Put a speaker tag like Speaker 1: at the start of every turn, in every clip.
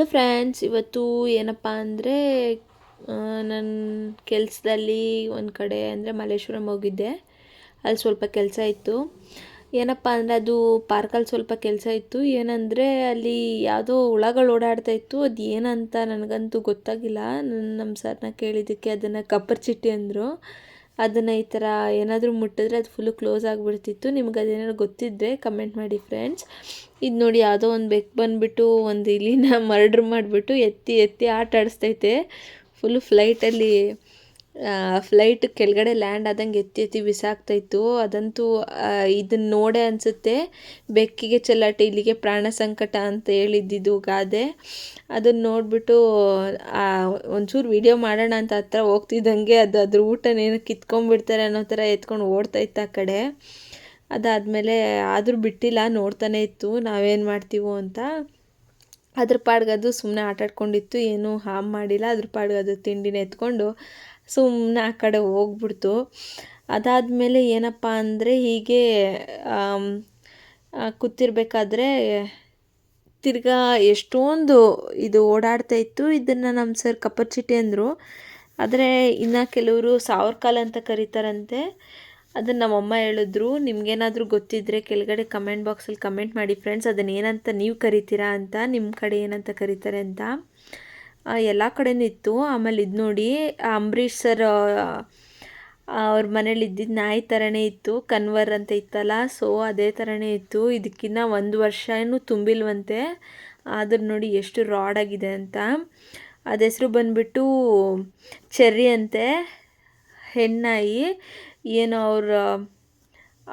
Speaker 1: Hello friends ಇವತ್ತು ಏನಪ್ಪ ಅಂದರೆ ನನ್ನ ಕೆಲಸದಲ್ಲಿ ಒಂದು ಕಡೆ ಅಂದರೆ ಮಲ್ಲೇಶ್ವರಂ ಹೋಗಿದ್ದೆ. ಅಲ್ಲಿ ಸ್ವಲ್ಪ ಕೆಲಸ ಇತ್ತು. ಏನಪ್ಪ ಅಂದರೆ, ಅದು ಪಾರ್ಕಲ್ಲಿ ಸ್ವಲ್ಪ ಕೆಲಸ ಇತ್ತು. ಏನಂದರೆ, ಅಲ್ಲಿ ಯಾವುದೋ ಹುಳಗಳು ಓಡಾಡ್ತಾ ಇತ್ತು. ಅದು ಏನಂತ ನನಗಂತೂ ಗೊತ್ತಾಗಿಲ್ಲ. ನನ್ನ ನಮ್ಮ ಸರ್ನ ಕೇಳಿದ್ದಕ್ಕೆ ಅದನ್ನು ಕಪ್ಪರ್ ಚಿಟ್ಟಿ ಅಂದರು. ಅದನ್ನು ಈ ಥರ ಏನಾದರೂ ಮುಟ್ಟಿದ್ರೆ ಅದು ಫುಲ್ಲು ಕ್ಲೋಸ್ ಆಗಿಬಿಡ್ತಿತ್ತು. ನಿಮ್ಗೆ ಅದೇನಾದ್ರು ಗೊತ್ತಿದ್ದರೆ ಕಮೆಂಟ್ ಮಾಡಿ ಫ್ರೆಂಡ್ಸ್ ಇದು ನೋಡಿ ಯಾವುದೋ ಒಂದು ಬೆಕ್ಕು ಬಂದುಬಿಟ್ಟು ಒಂದು ಇಲಿನ ಮರ್ಡ್ರ್ ಮಾಡಿಬಿಟ್ಟು ಎತ್ತಿ ಎತ್ತಿ ಆಟ ಆಡಿಸ್ತೈತೆ. ಫುಲ್ಲು ಫ್ಲೈಟಲ್ಲಿ ಫ್ಲೈಟ್ ಕೆಳಗಡೆ ಲ್ಯಾಂಡ್ ಆದಂಗೆ ಎತ್ತಿ ಎತ್ತಿ ಬಿಸಾಕ್ತಾಯಿತ್ತು. ಅದಂತೂ ಇದನ್ನು ನೋಡೇ ಅನಿಸುತ್ತೆ. ಬೆಕ್ಕಿಗೆ ಚೆಲ್ಲಾಟ, ಇಲ್ಲಿಗೆ ಪ್ರಾಣ ಸಂಕಟ ಅಂತ ಹೇಳಿದ್ದಿದ್ದು ಗಾದೆ. ಅದನ್ನು ನೋಡಿಬಿಟ್ಟು ಒಂಚೂರು ವಿಡಿಯೋ ಮಾಡೋಣ ಅಂತ ಹತ್ರ ಹೋಗ್ತಿದ್ದಂಗೆ ಅದು ಅದ್ರ ಊಟನೇನು ಕಿತ್ಕೊಂಡ್ಬಿಡ್ತಾರೆ ಅನ್ನೋ ಥರ ಎತ್ಕೊಂಡು ಓಡ್ತಾಯಿತ್ತು ಆ ಕಡೆ. ಅದಾದಮೇಲೆ ಆದರೂ ಬಿಟ್ಟಿಲ್ಲ, ನೋಡ್ತಾನೆ ಇತ್ತು. ನಾವೇನು ಮಾಡ್ತೀವೋ ಅಂತ. ಅದ್ರ ಪಾಡ್ಗದು ಅದು ಸುಮ್ಮನೆ ಆಟಾಡ್ಕೊಂಡಿತ್ತು, ಏನೂ ಹಾಮ್ ಮಾಡಿಲ್ಲ. ಅದ್ರ ಪಾಡ್ಗದು ಅದು ತಿಂಡಿನ ಎತ್ಕೊಂಡು ಸುಮ್ಮನೆ ಆ ಕಡೆ ಹೋಗ್ಬಿಡ್ತು. ಅದಾದಮೇಲೆ ಏನಪ್ಪ ಅಂದರೆ ಹೀಗೆ ಕೂತಿರ್ಬೇಕಾದ್ರೆ ತಿರ್ಗಾ ಎಷ್ಟೊಂದು ಇದು ಓಡಾಡ್ತಾ ಇತ್ತು. ಇದನ್ನು ನಮ್ಮ ಸರ್ ಕಪರ್ಚಿಟಿ ಅಂದರು. ಆದರೆ ಇನ್ನು ಕೆಲವರು ಸಾವಿರ ಕಾಲು ಅಂತ ಕರೀತಾರಂತೆ. ಅದನ್ನು ನಮ್ಮಮ್ಮ ಹೇಳಿದ್ರು. ನಿಮಗೇನಾದರೂ ಗೊತ್ತಿದ್ದರೆ ಕೆಳಗಡೆ ಕಮೆಂಟ್ ಬಾಕ್ಸಲ್ಲಿ ಕಮೆಂಟ್ ಮಾಡಿ ಫ್ರೆಂಡ್ಸ್ ಅದನ್ನು ಏನಂತ ನೀವು ಕರಿತೀರಾ ಅಂತ ನಿಮ್ಮ ಕಡೆ ಏನಂತ ಕರೀತಾರೆ ಅಂತ. ಎಲ್ಲ ಕಡೆಯೂ ಇತ್ತು. ಆಮೇಲೆ ಇದು ನೋಡಿ, ಅಂಬರೀಷ್ ಸರ್ ಅವ್ರ ಮನೇಲಿ ಇದ್ದಿದ್ದು ನಾಯಿ ಥರನೇ ಇತ್ತು. ಕನ್ವರ್ ಅಂತ ಇತ್ತಲ್ಲ ಸೊ ಅದೇ ಥರನೇ ಇತ್ತು. ಇದಕ್ಕಿನ್ನ ಒಂದು ವರ್ಷ ವರ್ಷನೂ ತುಂಬಿಲ್ವಂತೆ. ಆದ್ರೆ ನೋಡಿ ಎಷ್ಟು ರಾಡ್ ಆಗಿದೆ ಅಂತ. ಅದ ಹೆಸರು ಬಂದುಬಿಟ್ಟು ಚೆರ್ರಿ ಅಂತೆ, ಹೆಣ್ಣಾಯಿ. ಏನು ಅವ್ರ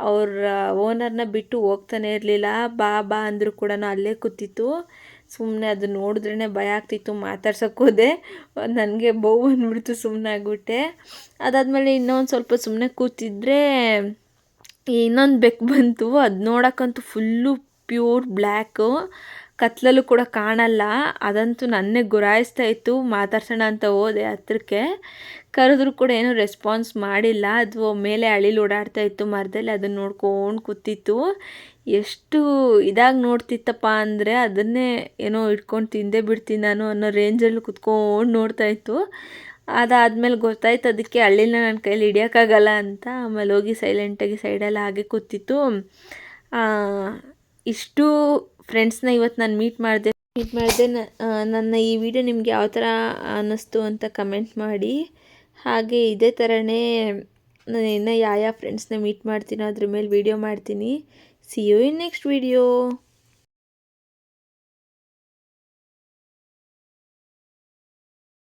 Speaker 1: ಅವ್ರ ಓನರ್ನ ಬಿಟ್ಟು ಹೋಗ್ತಾನೆ ಇರಲಿಲ್ಲ. ಬಾ ಬಾ ಅಂದರೂ ಕೂಡ ಅಲ್ಲೇ ಕೂತಿತ್ತು. ಸುಮ್ಮನೆ ಅದು ನೋಡಿದ್ರೇ ಭಯ ಆಗ್ತಿತ್ತು ಮಾತಾಡ್ಸೋಕ್ಕೋದೆ ನನಗೆ ಬೌ ಅಂದ್ಬಿಡ್ತು ಸುಮ್ಮನೆ ಆಗ್ಬಿಟ್ಟೆ. ಅದಾದಮೇಲೆ ಇನ್ನೊಂದು ಸ್ವಲ್ಪ ಸುಮ್ಮನೆ ಕೂತಿದ್ರೆ ಇನ್ನೊಂದು ಬೆಕ್ಕು ಬಂತು. ಅದು ನೋಡೋಕ್ಕಂತೂ ಫುಲ್ಲು ಪ್ಯೂರ್ ಬ್ಲ್ಯಾಕು ಕತ್ಲಲ್ಲೂ ಕೂಡ ಕಾಣಲ್ಲ. ಅದಂತೂ ನನ್ನೇ ಗುರಾಯಿಸ್ತಾ ಇತ್ತು. ಮಾತಾಡ್ಸೋಣ ಅಂತ ಹೋದೆ ಹತ್ರಕ್ಕೆ. ಕರೆದ್ರೂ ಕೂಡ ಏನೂ ರೆಸ್ಪಾನ್ಸ್ ಮಾಡಿಲ್ಲ. ಅದು ಮೇಲೆ ಅಳಿಲು ಓಡಾಡ್ತಾ ಇತ್ತು ಮರದಲ್ಲಿ. ಅದನ್ನು ನೋಡ್ಕೊಂಡು ಕೂತಿತ್ತು. ಎಷ್ಟು ಇದಾಗಿ ನೋಡ್ತಿತ್ತಪ್ಪ ಅಂದರೆ ಅದನ್ನೇ ಏನೋ ಇಟ್ಕೊಂಡು ತಿಂದೇ ಬಿಡ್ತೀನಿ ನಾನು ಅನ್ನೋ ರೇಂಜಲ್ಲಿ ಕುತ್ಕೊಂಡು ನೋಡ್ತಾ ಇತ್ತು. ಅದಾದಮೇಲೆ ಗೊತ್ತಾಯ್ತು ಅದಕ್ಕೆ ಹಳ್ಳಿನ ನನ್ನ ಕೈಲಿ ಹಿಡಿಯೋಕ್ಕಾಗಲ್ಲ ಅಂತ. ಆಮೇಲೆ ಹೋಗಿ ಸೈಲೆಂಟಾಗಿ ಸೈಡಲ್ಲಿ ಹಾಗೆ ಕೂತಿತ್ತು. ಇಷ್ಟು ಫ್ರೆಂಡ್ಸ್ನ ಇವತ್ತು ನಾನು ಮೀಟ್ ಮಾಡಿದೆ. ಮೀಟ್ ಮಾಡಿದೆ ನನ್ನ ಈ ವಿಡಿಯೋ ನಿಮಗೆ ಯಾವ ಥರ ಅನ್ನಿಸ್ತು ಅಂತ ಕಮೆಂಟ್ ಮಾಡಿ. ಹಾಗೆ ಇದೇ ಥರನೇ ನಾನು ಇನ್ನೂ ಯಾವ ಯಾವ ಫ್ರೆಂಡ್ಸ್ನ ಮೀಟ್ ಮಾಡ್ತೀನೋ ಅದ್ರ ಮೇಲೆ ವೀಡಿಯೋ ಮಾಡ್ತೀನಿ. See you in next video